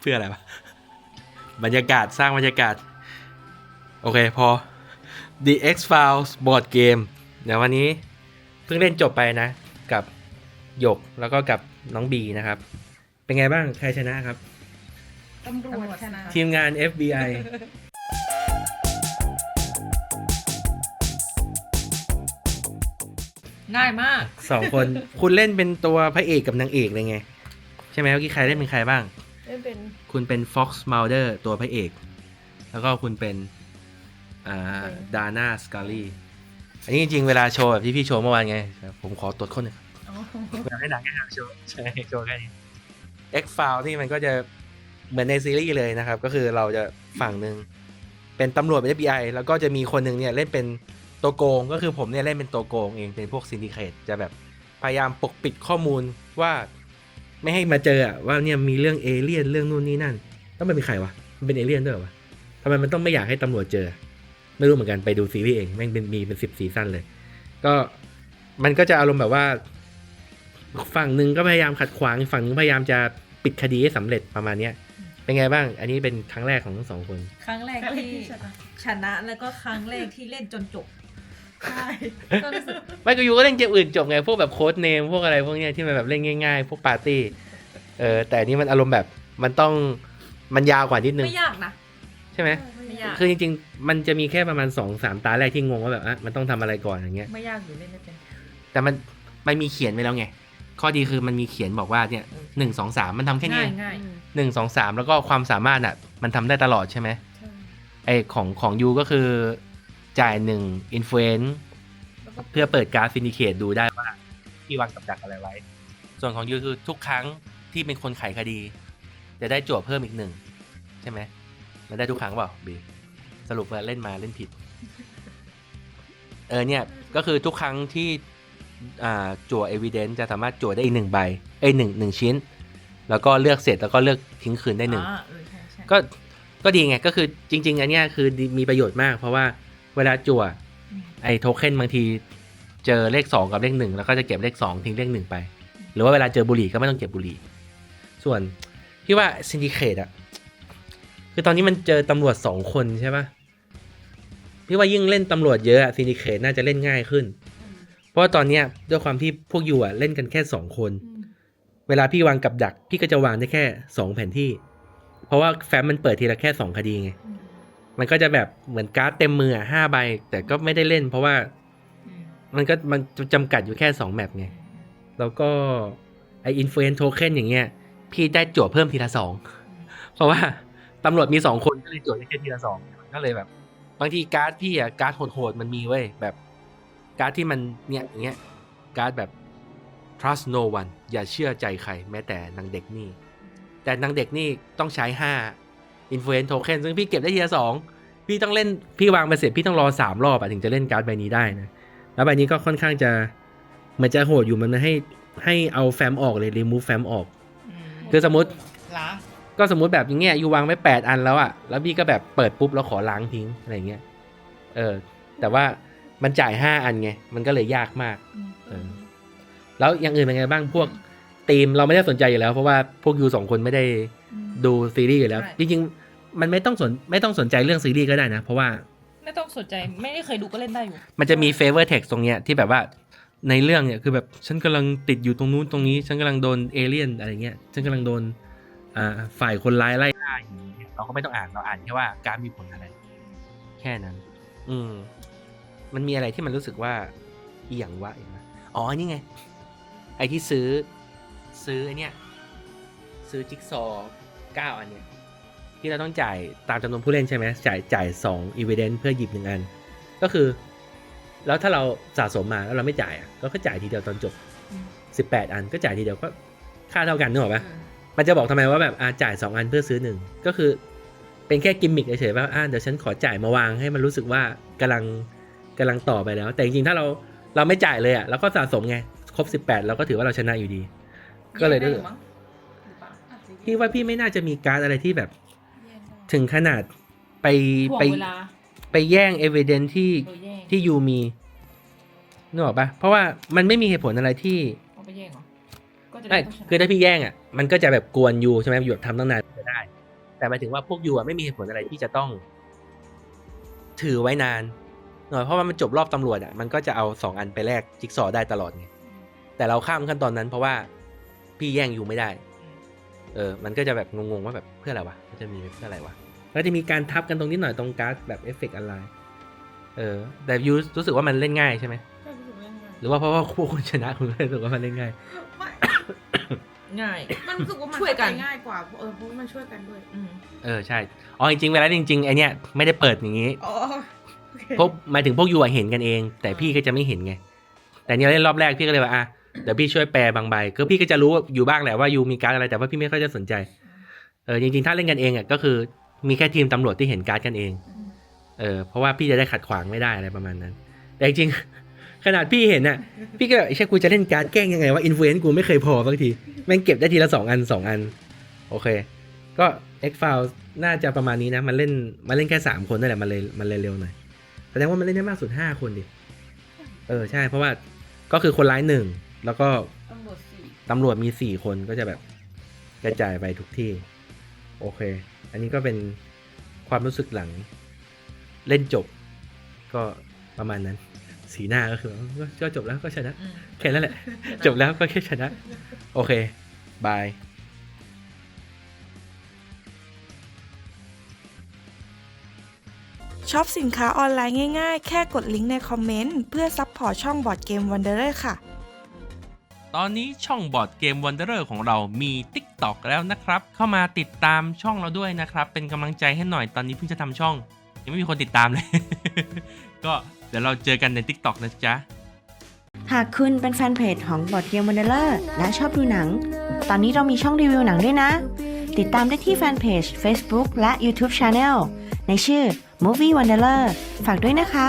เพื่ออะไรวะ บรรยากาศสร้างบรรยากาศ โอเค พอ The X Files Board Game เดี๋ยววันนี้เพิ่งเล่นจบไปนะ กับหยกแล้วก็กับน้องบีนะครับ เป็นไงบ้าง ใครชนะครับ ตำรวจชนะ ทีมงาน FBI ง่ายมาก สองคน คุณเล่นเป็นตัวพระเอกกับนางเอกเลยไง ใช่ไหมเมื่อกี้ใครเล่นเป็นใครบ้าง เล่นเป็นคุณเป็น Fox Mulder ตัวพระเอก แล้วก็คุณเป็นอ่าดาน่าสกาลีอันนี้จริงๆ เวลาโชว์แบบที่พี่โชว์เมื่อวานไง ผมขอตรวจคนหนึ่งอ๋ออยากให้หนังแค่หนังโชว์ใช่โชว์แค่นี้ X File ที่มันก็จะเหมือนในซีรีส์เลยนะครับ ก็คือเราจะฝั่งหนึ่งเป็นตำรวจเป็น FBI แล้วก็จะมีคนหนึ่งเนี่ยเล่นเป็น ตัวโกงก็คือผมเนี่ยเล่นเป็นตัวโกงเองเป็นพวกซินดิเคตจะแบบพยายามปกปิดข้อมูลว่าไม่ให้มาเจออะว่าเนี่ยมีเรื่องเอเลี่ยนเรื่องนู่นนี่นั่นแล้วมันเป็นใครวะมันเป็นเอเลี่ยนด้วยเหรอวะทำไมมันต้องไม่อยากให้ตำรวจเจอ ไม่รู้เหมือนกันไปดูซีรีส์เองแม่งเป็นมีเป็นสิบซีซั่นเลย ก็มันก็จะอารมณ์แบบว่า ฝั่งหนึ่งก็พยายามขัดขวางอีกฝั่งหนึงพยายามจะปิดคดีให้สำเร็จประมาณเนี้ยเป็นไงบ้าง อันนี้เป็นครั้งแรกของทั้งสองคน ครั้งแรกที่ชนะแล้วก็ครั้งแรกที่เล่นจนจบ ใช่ก็รู้สึกไม่ก็อยู่ก็เล่นเกมอื่นจบไง พวกแบบโค้ดเนม พวกอะไรพวกเนี้ยที่มันแบบเล่นง่ายๆ พวกปาร์ตี้ เออ แต่อันนี้มันอารมณ์แบบมันต้องมันยาวกว่านิดนึง ไม่ยากนะใช่ไหม ไม่ยากคือจริงๆ มันจะมีแค่ประมาณ2อสามตาแรกที่งงว่าแบบอะมันต้องทำอะไรก่อนอย่างเงี้ย ไม่ยากอยู่เล่นได้เป็น แต่มันมันมีเขียนไว้แล้วไง ข้อดีคือมันมีเขียนบอกว่าเนี่ยหนึ่งสองสามมันทำแค่นี้ง่าเอยงง่ายหนึ่งสองสามแล้วก็ความสามารถอะ มันทำได้ตลอดใช่ไหม ใช่ไอของของยูก็คือ จ่ายหนึ่งอินฟลูเอนซ์แล้วก็เพื่อเปิดการ์ดซินดิเคตดูได้ว่าพี่วางกับดักอะไรไว้ ส่วนของยูคือทุกครั้งที่เป็นคนไขคดี จะได้จั่วเพิ่มอีกหนึ่งใช่ไหมมันได้ทุกครั้งเปล่าบีสรุปว่าเล่นมาเล่นผิด เออเนี่ย ก็คือทุกครั้งที่อ่าจั่วเอวิเดนจะสามารถจั่วได้อีกหนึ่งใบเอ้ยหนึ่งหนึ่งชิ้น แล้วก็เลือกเสร็จแล้วก็เลือกทิ้งคืนได้หนึ่งอ่าเออใช่ใช่ก็ก็ดีไงก็คือจริง ๆ อันเนี้ยคือดีมีประโยชน์มาก เพราะว่า เวลาจั่วอืมไอ้โทเค็นบางทีเจอเลข 2 กับเลขหนึ่งแล้วก็จะเก็บเลข 2 ทิ้งเลขหนึ่งไป หรือว่าเวลาเจอบุหรี่ก็ไม่ต้องเก็บบุหรี่ ส่วนพี่ว่าซินดิเคตอะคือตอนนี้มันเจอตำรวจสองคนใช่ปะพี่ว่ายิ่งเล่นตำรวจเยอะซินดิเคตน่าจะเล่นง่ายขึ้น เพราะว่าตอนเนี้ยด้วยความที่พวกยูอะเล่นกันแค่สองคนอืมเวลาพี่วางกับดัก พี่ก็จะวางได้แค่สองแผนที่ เพราะว่าแฟ้มมันเปิดทีละแค่สองคดีไงอื มมันก็จะแบบเหมือนการ์ดเต็มมืออะห้าใบ แต่ก็ไม่ได้เล่น เพราะว่าอืมมันก็มันจำกัดอยู่แค่สองแมปไง แล้วก็ไออินฟลูเอนโทเค็นอย่างเงี้ย พี่ได้จั่วเพิ่มทีละสอง เพราะว่าตำรวจมีสองคนก็เลยจั่วได้แค่ทีละสองก็เลยแบบ บางทีการ์ดพี่อะการ์ดโหดๆมันมีเว้ยแบบการ์ดที่มันเนี่ยอย่างเงี้ยการ์ดแบบ trust no one อย่าเชื่อใจใคร แม้แต่นางเด็กนี่ แต่นางเด็กนี่ต้องใช้ห้า influence token ซึ่งพี่เก็บได้ทีละสองพี่ต้องเล่นพี่วางไปเสร็จพี่ต้องรอสามรอบอะถึงจะเล่นการ์ดใบนี้ได้นะแล้วใบนี้ก็ค่อนข้างจะเหมือนจะโหดอยู่มันให้ให้เอาแฟ้มออกเลย remove แฟ้มออกมคือสมมติล้างก็สมมติแบบอย่างเงี้ยอยู่วางไว้แปดอันแล้วอะแล้วพี่ก็แบบเปิดปุ๊บแล้วขอล้างทิ้งอะไรเงี้ยเออแต่ว่ามันจ่ายห้าอันไงมันก็เลยยากมากเออแล้วอย่างอื่นเป็นไงบ้างพวกทีมเราไม่ได้สนใจอยู่แล้ว เพราะว่าพวกยูสองคนไม่ได้อืม ดูซีรีส์อยู่แล้วใช่จริงๆ มันไม่ต้องสนไม่ต้องสนใจเรื่องซีรีส์ก็ได้นะ เพราะว่าไม่ต้องสนใจไม่ได้เคยดูก็เล่นได้อยู่ มันจะมี favor text ตรงเนี้ยที่แบบว่าในเรื่องเนี่ยคือแบบฉันกำลังติดอยู่ตรงนู้นตรงนี้ ฉันกำลังโดนเอเลี่ยนอะไรเงี้ยฉันกำลังโดนอ่าฝ่ายคนร้ายไล่ล่าอยู่เนี่ยเราก็ไม่ต้องอ่านเราอ่านแค่ว่าการดมีผลอะไร แค่นั้น อืม มันมีอะไรที่มันรู้สึกว่าอีหยังวะอีกนะอ๋อนี่ไง ไอที่ซื้อซื้อไอเนี่ย ซื้อจิ๊กซอว์เก้าอันเนี่ยที่เราต้องจ่ายตามจำนวนผู้เล่นใช่ไหมจ่ายจ่ายสองอีเวนต์เพื่อหยิบหนึ่งอัน ก็คือ แล้วถ้าเราสะสมมาแล้วเราไม่จ่ายอะก็แค่จ่ายทีเดียวตอนจบอืมสิบแปดอันก็จ่ายทีเดียวก็ค่าเท่ากันนึกออกปะมันจะบอกทำไมว่าแบบอ่าจ่ายสองอันเพื่อซื้อหนึ่งก็คือเป็นแค่กิมมิคเฉยๆว่าอ่าเดี๋ยวฉันขอจ่ายมาวางให้มันรู้สึกว่ากำลังกำลังต่อไปแล้ว แต่จริงๆถ้าเราเราไม่จ่ายเลยอะแล้วก็สะสมไงครบสิบแปดเราก็ถือว่าเราชนะอยู่ดี ก็เลยได้ พี่ว่าพี่ไม่น่าจะมีการดอะไรที่แบบแยกได้ถึงขนาดไปถ่วงไปเวลาไปแย่งเอเวเดนที่โดยแย่งที่ยูมีนึกออกปะเพราะว่ามันไม่มีเหตุผลอะไรที่เอาไปแย่งเหรอก็จะใช่ได้คือถ้าพี่แย่งอะ มันก็จะแบบกวนยูใช่ไหมยูแบบทำตั้งนานจะได้ แต่หมายถึงว่าพวกยูอะไม่มีเหตุผลอะไรที่จะต้อง ถือไว้นาน หน่อยเพราะว่ามันจบรอบตำรวจอะมันก็จะเอาสองอันไปแลกจิ๊กซอว์ได้ตลอดไงแต่เราข้ามขั้นตอนนั้นเพราะว่าพี่แย่งยูไม่ได้ เออมันก็จะแบบงงๆว่าแบบเพื่ออะไรวะมันจะมีเพื่ออะไรวะแล้วจะมีการทับกันตรงนิดหน่อยตรงการ์ดแบบเอฟเฟกต์อะไรเออแต่ยูรู้สึกว่ามันเล่นง่ายใช่ไหมก็รู้สึกว่าง่ายหรือว่าเพราะว่าคู่คุณชนะคุณเลยรู้สึกว่ามันเล่นง่ายไม่ง่าย มันรู้สึกว่ามันช่วยกันเข้าใจง่ายกว่าเออเพราะว่ามันช่วยกันด้วยอืมเออใช่อ๋อจริงๆเวลาจริงๆไอเนี้ยไม่ได้เปิดอย่างนี้อ๋อโอเคพวกหมายถึงพวกยูอะเห็นกันเอง แต่พี่ก็จะไม่เห็นไง แต่เนี้ยเล่นรอบแรกพี่ก็เลยว่าอะ เดี๋ยวพี่ช่วยแปลบางใบก็พี่ก็จะรู้อยู่บ้างแหละว่ายูมีการ์ดอะไรแต่ว่าพี่ไม่ค่อยจะสนใจเออจริงๆถ้าเล่นกันเองอะก็คือมีแค่ทีมตำรวจที่เห็นการ์ดกันเองเออเพราะว่าพี่จะได้ขัดขวางไม่ได้อะไรประมาณนั้น แต่จริงขนาดพี่เห็นน่ะ พี่ก็แบบไอ้เช่กูจะเล่นการ์ดแกล้งยังไงว่าอินฟลูเอนซ์กูไม่เคยพอบางทีแม่งเก็บได้ทีละสองอันสองอัน โอเค ก็ X file น่าจะประมาณนี้นะ มันเล่นมันเล่นแค่สามคนนั่นแหละมันเลยมันเลยเร็วหน่อยแสดงว่ามันเล่นได้มากสุดห้าคนดิ เออ ใช่เพราะว่าก็คือคนร้ายหนึ่ง แล้วก็ตำรวจสี่ตำรวจมีสี่คนก็จะแบบกระจายไปทุกที่ โอเค อันนี้ก็เป็นความรู้สึกหลังเล่นจบ ก็ประมาณนั้น สีหน้าก็คือก็ก็จบแล้วก็ชนะ อืม แค่นั้นแหละ จบแล้วก็แค่ชนะ โอเค บายช็อปสินค้าออนไลน์ง่ายๆ แค่กดลิงก์ในคอมเมนต์ เพื่อซัพพอร์ตช่องบอร์ดเกมวันเดอร์ค่ะ ตอนนี้ช่องบอร์ดเกม Wanderer ของเรามี TikTok แล้วนะครับ เข้ามาติดตามช่องเราด้วยนะครับ เป็นกำลังใจให้หน่อยตอนนี้เพิ่งจะทำช่อง ยังไม่มีคนติดตามเลย ก็เดี๋ยวเราเจอกันใน TikTok นะจ๊ะ หากคุณเป็นแฟนเพจของบอดเกมวันเดอร์และชอบดูหนัง ตอนนี้เรามีช่องรีวิวหนังด้วยนะ ติดตามได้ที่แฟนเพจ Facebook และ YouTube Channel ในชื่อ Movie Wanderer ฝากด้วยนะคะ